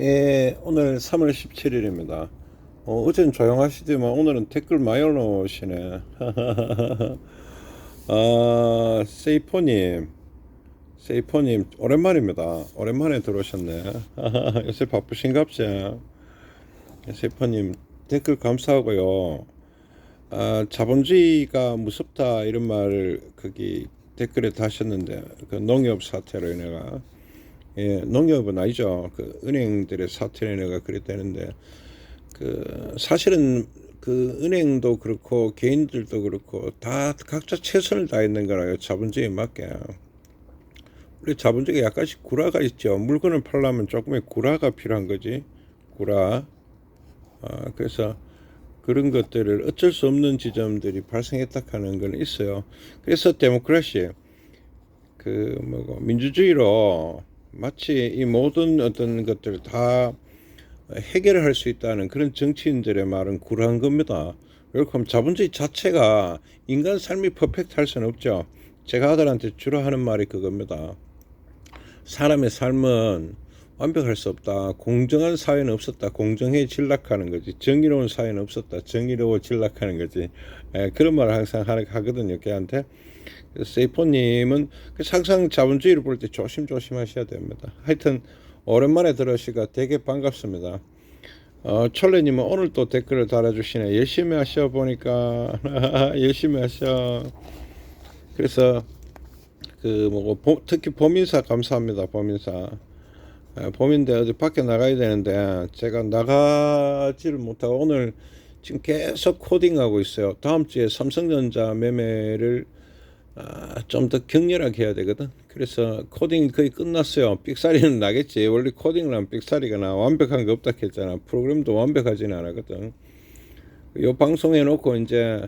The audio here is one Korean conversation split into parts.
예, 오늘 3월 17일입니다. 어, 어제는 조용하시더만 오늘은 댓글 많이 올라오시네. 아, 세이포님, 세이포님, 오랜만입니다. 오랜만에 들어오셨네. 요새 바쁘신갑지? 세이포님, 댓글 감사하고요. 아, 자본주의가 무섭다 이런 말을 거기 댓글에 다셨는데 그 농협 사태로 인해가 예, 농협은 아니죠. 그 은행들의 사태로 인해가 그랬다는데 그 사실은 그 은행도 그렇고 개인들도 그렇고 다 각자 최선을 다했는 거라요. 자본주의에 맞게. 우리 자본주의가 약간씩 구라가 있죠. 물건을 팔려면 조금의 구라가 필요한 거지. 구라. 아, 그래서 그런 것들을 어쩔 수 없는 지점들이 발생했다 하는 건 있어요. 그래서 데모크라시 그 뭐고 민주주의로 마치 이 모든 어떤 것들을 다 해결을 할수 있다는 그런 정치인들의 말은 구라한 겁니다. 그렇고 자본주의 자체가 인간 삶이 퍼펙트 할 수는 없죠. 제가 아들한테 주로 하는 말이 그겁니다. 사람의 삶은 완벽할 수 없다. 공정한 사회는 없었다. 공정해 진락하는 거지. 정의로운 사회는 없었다. 정의로워 진락하는 거지. 에, 그런 말을 항상 하- 하거든요. 걔한테. 세이포님은 항상 자본주의를 볼 때 조심조심 하셔야 됩니다. 하여튼 오랜만에 들으시가 되게 반갑습니다. 어, 철래님은 오늘 또 댓글을 달아주시네. 열심히 하셔 보니까 열심히 하셔. 그래서 그 뭐고 보- 특히 보민사 감사합니다. 보민사. 에, 봄인데 어디 밖에 나가야 되는데 제가 나가지를 못하고 오늘 지금 계속 코딩하고 있어요. 다음 주에 삼성전자 매매를 아, 좀 더 격렬하게 해야 되거든. 그래서 코딩이 거의 끝났어요. 삑사리는 나겠지. 원래 하면 삑사리가 나. 완벽한 거 없다 했잖아. 프로그램도 완벽하지는 않았거든. 요 방송 해 놓고 이제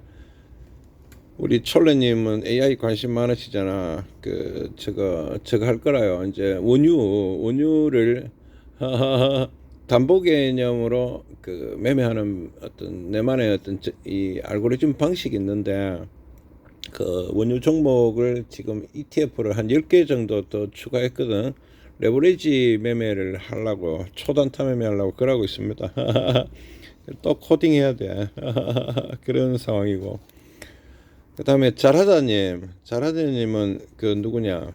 우리 철래님은 AI 관심 많으시잖아. 그 저거 저거 할 거라요. 이제 원유 원유를 담보 개념으로 그 매매하는 어떤 내만의 어떤 저- 이 알고리즘 방식이 있는데 그 원유 종목을 지금 ETF를 한 10개 정도 더 추가했거든. 레버리지 매매를 하려고 초단타 매매하려고 그러고 있습니다. 또 코딩해야 돼. 그런 상황이고. 그 다음에 잘하다님, 잘하다님은 그 누구냐?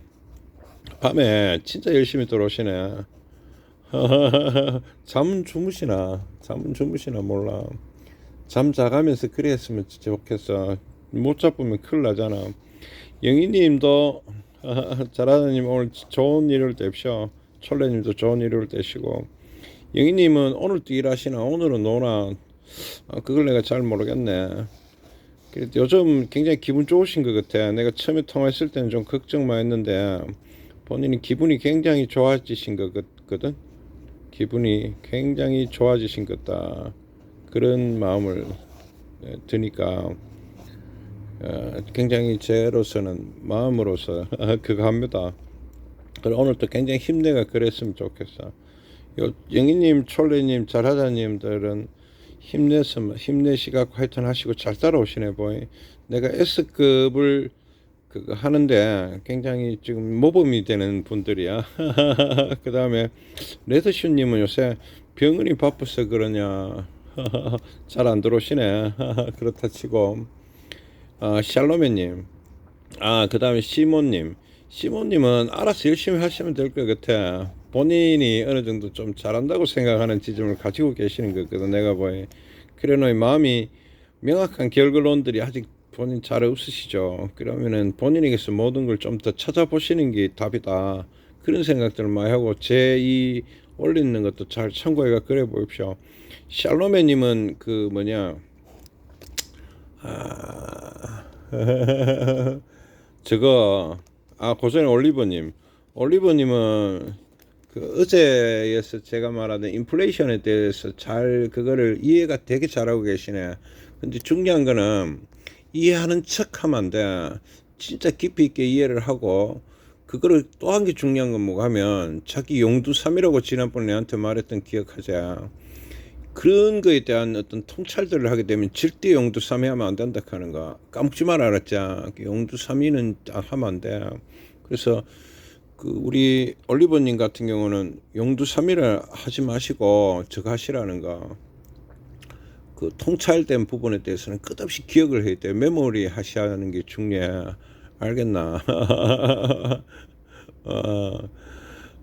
밤에 진짜 열심히 들어오시네. 잠은 주무시나? 잠은 주무시나 몰라. 잠 자가면서 그래 했으면 진짜 좋겠어. 못 잡으면 큰일 나잖아. 영희님도 잘하다님 오늘 좋은 일요일 되십시오. 철래님도 좋은 일요일 되시고 영희님은 오늘도 일하시나 오늘은 노나 아, 그걸 내가 잘 모르겠네. 그래도 요즘 굉장히 기분 좋으신 것 같아. 내가 처음에 통화했을 때는 좀 걱정만 했는데 본인이 기분이 굉장히 좋아지신 것 같거든. 기분이 굉장히 좋아지신 것 같다. 그런 마음을 예, 드니까 어, 굉장히 제로서는 마음으로서 그거 합니다. 그리고 오늘도 굉장히 힘내가 그랬으면 좋겠어. 요 영희님, 촐레님, 잘하자님들은 힘내서 힘내시가 하여튼 하시고 잘 따라오시네 보이. 내가 S급을 그거 하는데 굉장히 지금 모범이 되는 분들이야. 그 다음에 레드슈님은 요새 병원이 바빠서 그러냐. 잘 안 들어오시네. 그렇다 치고. 아, 샬로메님. 아, 그 다음에 시몬님. 시몬님은 알아서 열심히 하시면 될 것 같아. 본인이 어느 정도 좀 잘한다고 생각하는 지점을 가지고 계시는 거거든, 내가 보니. 그래, 너의 마음이 명확한 결과론들이 아직 본인 잘 없으시죠. 그러면은 본인에게서 모든 걸 좀 더 찾아보시는 게 답이다. 그런 생각들을 많이 하고, 제이 올리는 것도 잘 참고해가 그래 보십시오. 샬로메님은 그 뭐냐, 아, 저거 아 고전의 올리버님 올리버님은 그 어제에서 제가 말하는 인플레이션에 대해서 잘 그거를 이해가 되게 잘하고 계시네. 근데 중요한 거는 이해하는 척 하면 안 돼. 진짜 깊이 있게 이해를 하고 그거를 또 한 게 중요한 건 뭐가 하면 자기 용두삼이라고 지난번에 내한테 말했던 기억하자. 그런 거에 대한 어떤 통찰들을 하게 되면 절대 용두삼이 하면 안 된다 하는 거 까먹지 말 알았자 용두삼이는 하면 안 돼. 그래서 그 우리 올리버님 같은 경우는 용두 삼일을 하지 마시고 저거 하시라는 거. 그 통찰된 부분에 대해서는 끝없이 기억을 해야 돼. 메모리 하셔야 하는 게 중요해. 알겠나? 어,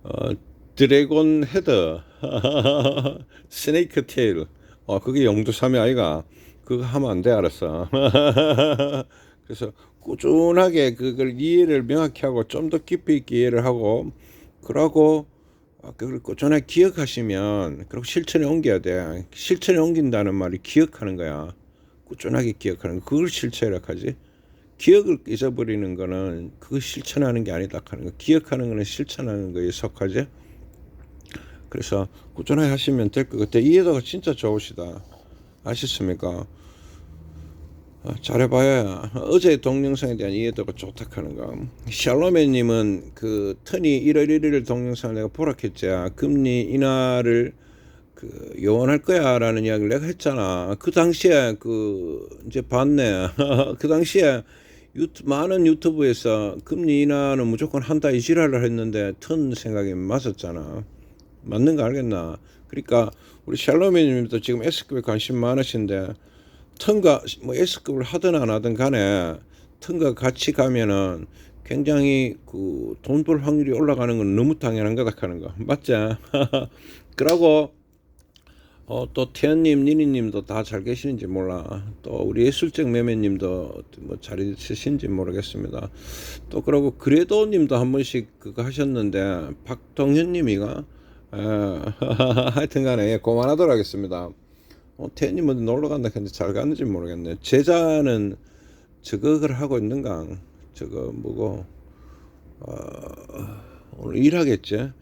어, 드래곤 헤드, 스네이크 테일. 어, 그게 용두삼이 아이가. 그거 하면 안 돼, 알았어. 그래서 꾸준하게 그걸 이해를 명확히 하고 좀 더 깊이 있게 이해를 하고 그러고 아, 그걸 꾸준하게 기억하시면 그리고 실천에 옮겨야 돼. 실천에 옮긴다는 말이 기억하는 거야. 꾸준하게 기억하는 거. 그걸 실천이라 하지. 기억을 잊어버리는 거는 그거 실천하는 게 아니다 하는 거. 기억하는 거는 실천하는 거에 속하지. 그래서 꾸준하게 하시면 될 것 같아. 이해도가 진짜 좋으시다. 아셨습니까? 아, 잘해봐야 어제 동영상에 대한 이해도가 좋다 하는 거. 샬로메님은 그 터니 1월 1일 동영상을 내가 보라했지. 금리 인하를 그 요원할 거야 라는 이야기를 내가 했잖아. 그 당시에 그 이제 봤네. 그 당시에 유튜, 많은 유튜브에서 금리 인하는 무조건 한다 이 지랄을 했는데 턴 생각이 맞았잖아. 맞는 거 알겠나? 그러니까 우리 샬로메님도 지금 S급에 관심 많으신데 턴과 뭐 S급을 하든 안 하든 간에 턴과 같이 가면은 굉장히 그 돈 벌 확률이 올라가는 건 너무 당연한 거다 하는 거 맞지? 그러고 어, 또 태연님, 니니님도 다 잘 계시는지 몰라. 또 우리 예술적 매매님도 뭐잘 있으신지 모르겠습니다. 또 그러고 그래도님도 한 번씩 그거 하셨는데 박동현님이가 에, 하여튼간에 예, 고만하도록 하겠습니다. 어, 태연님은 놀러 간다 했는데 잘 갔는지 모르겠네. 제자는 저거를 하고 있는가? 저거 뭐고? 어, 오늘 일하겠지?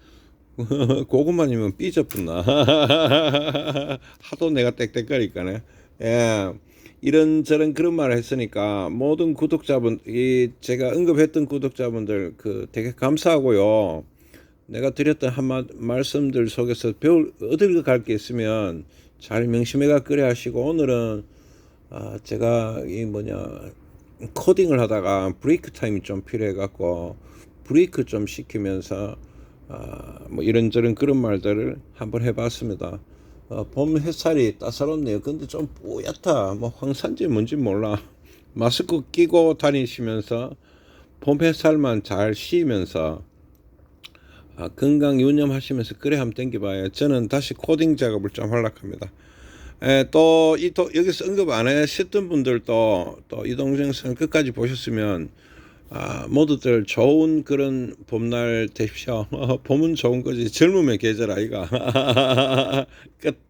고구마님은 삐져붙나 하도 내가 땡땡거리니까네 예 이런저런 그런 말을 했으니까 모든 구독자분 이 제가 언급했던 구독자분들 그 되게 감사하고요 내가 드렸던 한 마, 말씀들 속에서 배울 얻을 갈 게 있으면 잘 명심해가 그래 하시고 오늘은 아 제가 이 뭐냐 코딩을 하다가 브레이크 타임이 좀 필요해 갖고 브레이크 좀 시키면서 아, 뭐 이런저런 그런 말들을 한번 해봤습니다. 어, 봄 햇살이 따사롭네요. 근데 좀 뿌옇다. 뭐 황산지 뭔지 몰라. 마스크 끼고 다니시면서 봄 햇살만 잘 쉬면서 아, 건강 유념하시면서 그래 한번 땡겨봐요. 저는 다시 코딩 작업을 좀 하려합니다. 또이 여기서 언급 안 하셨던 분들도 또 이 동영상 끝까지 보셨으면 아, 모두들 좋은 그런 봄날 되십시오. 봄은 좋은 거지. 젊음의 계절 아이가. 끝.